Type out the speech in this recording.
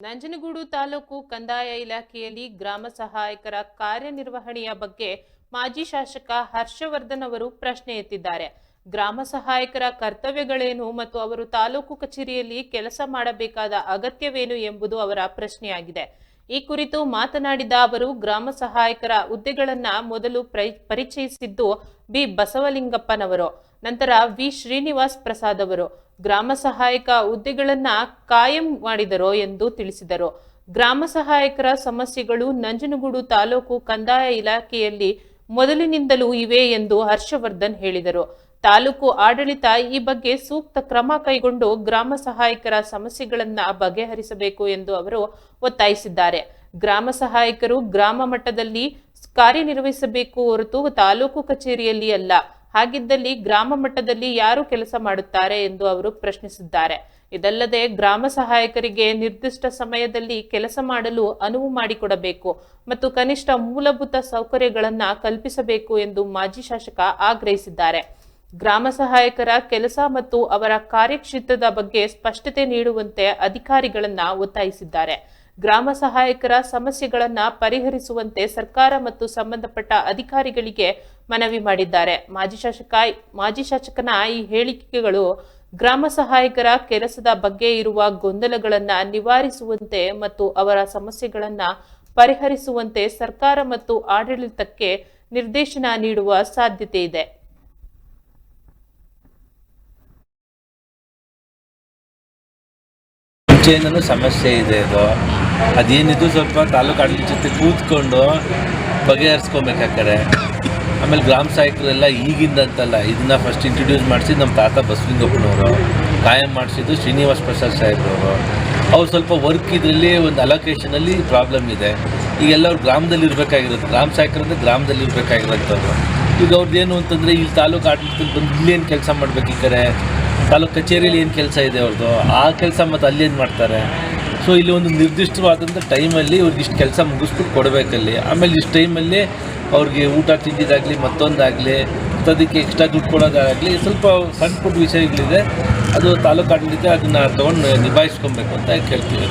ನಂಜನಗೂಡು ತಾಲೂಕು ಕಂದಾಯ ಇಲಾಖೆಯಲ್ಲಿ ಗ್ರಾಮ ಸಹಾಯಕರ ಕಾರ್ಯನಿರ್ವಹಣೆಯ ಬಗ್ಗೆ ಮಾಜಿ ಶಾಸಕ ಹರ್ಷವರ್ಧನ್ ಅವರು ಪ್ರಶ್ನೆ ಎತ್ತಿದ್ದಾರೆ. ಗ್ರಾಮ ಸಹಾಯಕರ ಕರ್ತವ್ಯಗಳೇನು ಮತ್ತು ಅವರು ತಾಲೂಕು ಕಚೇರಿಯಲ್ಲಿ ಕೆಲಸ ಮಾಡಬೇಕಾದ ಅಗತ್ಯವೇನು ಎಂಬುದು ಅವರ ಪ್ರಶ್ನೆಯಾಗಿದೆ. ಈ ಕುರಿತು ಮಾತನಾಡಿದ ಅವರು, ಗ್ರಾಮ ಸಹಾಯಕರ ಹುದ್ದೆಗಳನ್ನ ಮೊದಲು ಪ್ರೈ- ಪರಿಚಯಿಸಿದ್ದು ಬಿ. ಬಸವಲಿಂಗಪ್ಪನವರು, ನಂತರ ವಿ. ಶ್ರೀನಿವಾಸ್ ಪ್ರಸಾದ್ ಅವರು. ಗ್ರಾಮ ಸಹಾಯಕ ಹುದ್ದೆಗಳನ್ನ ಕಾಯಂ ಮಾಡಿದರು ಎಂದು ತಿಳಿಸಿದರು. ಗ್ರಾಮ ಸಹಾಯಕರ ಸಮಸ್ಯೆಗಳು ನಂಜನಗೂಡು ತಾಲೂಕು ಕಂದಾಯ ಇಲಾಖೆಯಲ್ಲಿ ಮೊದಲಿನಿಂದಲೂ ಇವೆ ಎಂದು ಹರ್ಷವರ್ಧನ್ ಹೇಳಿದರು. ತಾಲೂಕು ಆಡಳಿತ ಈ ಬಗ್ಗೆ ಸೂಕ್ತ ಕ್ರಮ ಕೈಗೊಂಡು ಗ್ರಾಮ ಸಹಾಯಕರ ಸಮಸ್ಯೆಗಳನ್ನು ಬಗೆಹರಿಸಬೇಕು ಎಂದು ಅವರು ಒತ್ತಾಯಿಸಿದ್ದಾರೆ. ಗ್ರಾಮ ಸಹಾಯಕರು ಗ್ರಾಮ ಮಟ್ಟದಲ್ಲಿ ಕಾರ್ಯನಿರ್ವಹಿಸಬೇಕು ಹೊರತು ತಾಲೂಕು ಕಚೇರಿಯಲ್ಲಿ ಅಲ್ಲ. ಹಾಗಿದ್ದಲ್ಲಿ ಗ್ರಾಮ ಮಟ್ಟದಲ್ಲಿ ಯಾರು ಕೆಲಸ ಮಾಡುತ್ತಾರೆ ಎಂದು ಅವರು ಪ್ರಶ್ನಿಸಿದ್ದಾರೆ. ಇದಲ್ಲದೆ ಗ್ರಾಮ ಸಹಾಯಕರಿಗೆ ನಿರ್ದಿಷ್ಟ ಸಮಯದಲ್ಲಿ ಕೆಲಸ ಮಾಡಲು ಅನುವು ಮಾಡಿಕೊಡಬೇಕು ಮತ್ತು ಕನಿಷ್ಠ ಮೂಲಭೂತ ಸೌಕರ್ಯಗಳನ್ನು ಕಲ್ಪಿಸಬೇಕು ಎಂದು ಮಾಜಿ ಶಾಸಕ ಆಗ್ರಹಿಸಿದ್ದಾರೆ. ಗ್ರಾಮ ಸಹಾಯಕರ ಕೆಲಸ ಮತ್ತು ಅವರ ಕಾರ್ಯಕ್ಷೇತ್ರದ ಬಗ್ಗೆ ಸ್ಪಷ್ಟತೆ ನೀಡುವಂತೆ ಅಧಿಕಾರಿಗಳನ್ನ ಒತ್ತಾಯಿಸಿದ್ದಾರೆ. ಗ್ರಾಮ ಸಹಾಯಕರ ಸಮಸ್ಯೆಗಳನ್ನು ಪರಿಹರಿಸುವಂತೆ ಸರ್ಕಾರ ಮತ್ತು ಸಂಬಂಧಪಟ್ಟ ಅಧಿಕಾರಿಗಳಿಗೆ ಮನವಿ ಮಾಡಿದ್ದಾರೆ. ಮಾಜಿ ಶಾಸಕ, ಮಾಜಿ ಶಾಸಕನ ಈ ಹೇಳಿಕೆಗಳು ಗ್ರಾಮ ಸಹಾಯಕರ ಕೆಲಸದ ಬಗ್ಗೆ ಇರುವ ಗೊಂದಲಗಳನ್ನು ನಿವಾರಿಸುವಂತೆ ಮತ್ತು ಅವರ ಸಮಸ್ಯೆಗಳನ್ನು ಪರಿಹರಿಸುವಂತೆ ಸರ್ಕಾರ ಮತ್ತು ಆಡಳಿತಕ್ಕೆ ನಿರ್ದೇಶನ ನೀಡುವ ಸಾಧ್ಯತೆ ಇದೆ. ಮುಂಚೆಯಿಂದನೂ ಸಮಸ್ಯೆ ಇದೆ ಇದು. ಅದೇನಿದು ಸ್ವಲ್ಪ ತಾಲೂಕು ಆಡಳಿತ ಜೊತೆ ಕೂತ್ಕೊಂಡು ಬಗೆಹರಿಸ್ಕೊಬೇಕಾಕಡೆ ಆಮೇಲೆ ಗ್ರಾಮ ಸಾಹಿತ್ರೆಲ್ಲ ಈಗಿಂದ ಅಂತಲ್ಲ, ಇದನ್ನ ಫಸ್ಟ್ ಇಂಟ್ರೊಡ್ಯೂಸ್ ಮಾಡಿಸಿ ನಮ್ಮ ತಾತ ಬಸಲಿಂಗಪ್ಪನವರು ಕಾಯಂ ಮಾಡಿಸಿದ್ದು ಶ್ರೀನಿವಾಸ್ ಪ್ರಸಾದ್ ಸಾಹೇಬ್ರವರು. ಅವ್ರು ಸ್ವಲ್ಪ ವರ್ಕ್ ಇದರಲ್ಲಿ ಒಂದು ಅಲೋಕೇಶನಲ್ಲಿ ಪ್ರಾಬ್ಲಮ್ ಇದೆ. ಈಗೆಲ್ಲ ಅವ್ರು ಗ್ರಾಮದಲ್ಲಿ ಇರಬೇಕಾಗಿರೋದು, ಗ್ರಾಮ ಸಹಾಯಕರಂದ್ರೆ ಗ್ರಾಮದಲ್ಲಿ ಇರಬೇಕಾಗಿರೋಂಥವ್ರು ಈಗ ಅವ್ರದ್ದು ಏನು ಅಂತಂದರೆ, ಇಲ್ಲಿ ತಾಲೂಕು ಆಡಳಿತದಲ್ಲಿ ಬಂದು ಇಲ್ಲೇನು ಕೆಲಸ ಮಾಡ್ಬೇಕು ಈ ಕಡೆ? ತಾಲೂಕು ಕಚೇರಿಯಲ್ಲಿ ಏನು ಕೆಲಸ ಇದೆ ಅವ್ರದ್ದು ಆ ಕೆಲಸ ಮತ್ತು ಅಲ್ಲೇನು ಮಾಡ್ತಾರೆ? ಸೊ ಇಲ್ಲಿ ಒಂದು ನಿರ್ದಿಷ್ಟವಾದಂಥ ಟೈಮಲ್ಲಿ ಇವ್ರಿಗೆ ಇಷ್ಟು ಕೆಲಸ ಮುಗಿಸ್ಬಿಟ್ಟು ಕೊಡಬೇಕಲ್ಲಿ. ಆಮೇಲೆ ಇಷ್ಟು ಟೈಮಲ್ಲಿ ಅವ್ರಿಗೆ ಊಟ ತಿಂದಿದ್ದಾಗಲಿ ಮತ್ತೊಂದಾಗಲಿ ಅದಕ್ಕೆ ಎಕ್ಸ್ಟ್ರಾ ದುಡ್ಡು ಕೊಡೋದಾಗಲಿ, ಸ್ವಲ್ಪ ಸಣ್ಣ ಪುಟ್ಟ ವಿಷಯಗಳಿದೆ. ಅದು ತಾಲೂಕು ಆಡಳಿತ ಅದನ್ನು ತೊಗೊಂಡು ನಿಭಾಯಿಸ್ಕೊಬೇಕು ಅಂತ ಕೇಳ್ತೀವಿ.